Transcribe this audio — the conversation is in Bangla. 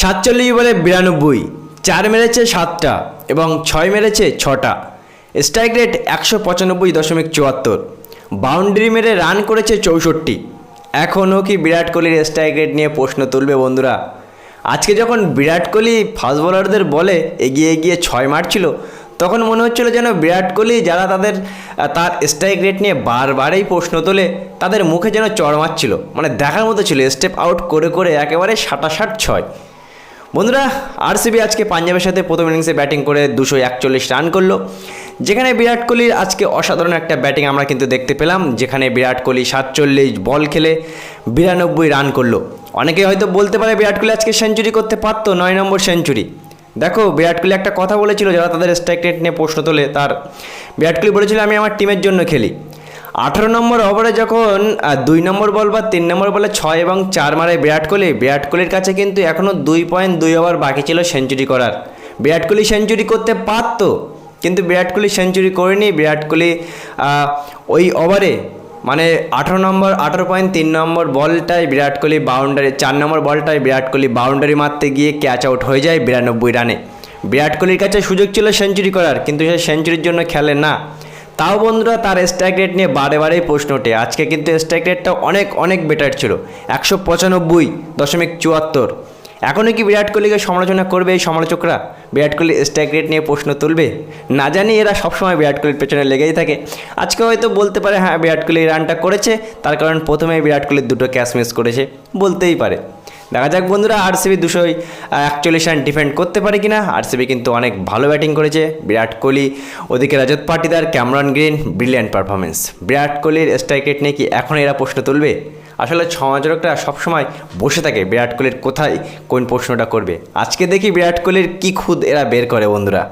সাতচল্লিশ বলে বিরানব্বই, চার মেরেছে সাতটা এবং ছয় মেরেছে ছটা। স্ট্রাইক রেট একশো পঁচানব্বই দশমিক চুয়াত্তর। বাউন্ডারি মেরে রান করেছে চৌষট্টি। এখনও কি বিরাট কোহলির স্ট্রাইক রেট নিয়ে প্রশ্ন তুলবে বন্ধুরা? আজকে যখন বিরাট কোহলি ফাস্ট বোলারদের বলে এগিয়ে এগিয়ে ছয় মারছিল, তখন মনে হচ্ছিল যেন বিরাট কোহলি যারা তাদের তার স্ট্রাইক রেট নিয়ে বারবারই প্রশ্ন তোলে, তাদের মুখে যেন চড় মারছিল। মানে দেখার মতো ছিল স্টেপ আউট করে করে একেবারে সাতাশাট ছয়। বন্ধুরা আরসিবি আজকে পাঞ্জাবের সাথে প্রথম ইনিংসে ব্যাটিং করে দুশো একচল্লিশ রান করল। যেখানে বিরাট কোহলির আজকে অসাধারণ একটা ব্যাটিং আমরা কিন্তু দেখতে পেলাম, যেখানে বিরাট কোহলি সাতচল্লিশ বল খেলে বিরানব্বই রান করল। অনেকে হয়তো বলতে পারে বিরাট কোহলি আজকে সেঞ্চুরি করতে পারতো, নয় নম্বর সেঞ্চুরি দেখো, বিরাট কোহলি একটা কথা বলেছিল, যারা তাদের স্ট্রাইক রেট নিয়ে প্রশ্ন তোলে, তার বিরাট কোহলি বলেছিল, আমি আমার টিমের জন্য খেলি। আঠারো নম্বর ওভারে যখন দুই নম্বর বল বা তিন নম্বর বলে ছয় এবং চার মারে বিরাট কোহলি, বিরাট কোহলির কাছে কিন্তু এখনও দুই পয়েন্ট দুই ওভার বাকি ছিল সেঞ্চুরি করার। বিরাট কোহলি সেঞ্চুরি করতে পারতো, কিন্তু বিরাট কোহলি সেঞ্চুরি করেনি। বিরাট কোহলি ওই ওভারে মানে আঠারো নম্বর, আঠারো পয়েন্ট তিন নম্বর বলটাই বিরাট কোহলি বাউন্ডারি চার নম্বর বলটায় বিরাট কোহলি বাউন্ডারি মারতে গিয়ে ক্যাচ আউট হয়ে যায় বিরানব্বই রানে বিরাট কোহলির কাছে সুযোগ ছিল সেঞ্চুরি করার, কিন্তু সে সেঞ্চুরির জন্য খেলে না। তাও বন্ধুরা তার স্ট্রাইক রেট নিয়ে বারে বারেই প্রশ্ন ওঠে। আজকে কিন্তু স্ট্রাইক রেটটা অনেক অনেক বেটার ছিল। একশো পঁচানব্বই দশমিক চুয়াত্তর। এখনও কি বিরাট কোহলিকে সমালোচনা করবে এই সমালোচকরা? বিরাট কোহলি স্ট্রাইক রেট নিয়ে প্রশ্ন তুলবে? না জানি, এরা সবসময় বিরাট কোহলির পেছনে লেগেই থাকে। আজকে হয়তো বলতে পারে হ্যাঁ বিরাট কোহলি রানটা করেছে। তার কারণ প্রথমেই বিরাট কোহলির দুটো ক্যাচ মিস করেছে। বলতেই পারে। দেখা যাক বন্ধুরা আরসিবি দুশোই একচল্লিশ রান ডিফেন্ড করতে পারে কি কিনা আরসিবি কিন্তু অনেক ভালো ব্যাটিং করেছে। বিরাট কোহলি, ওদিকে Rajat Patidar, Cameron Green brilliant performance Virat কোহলির স্ট্রাইকেট নিয়ে কি এখন এরা প্রশ্ন তুলবে? আসলে সমালোচকরা সবসময় বসে থাকে বিরাট কোহলির কোথায়, কোন প্রশ্নটা করবে। আজকে দেখি বিরাট কোহলির কী খুদ এরা বের করে বন্ধুরা।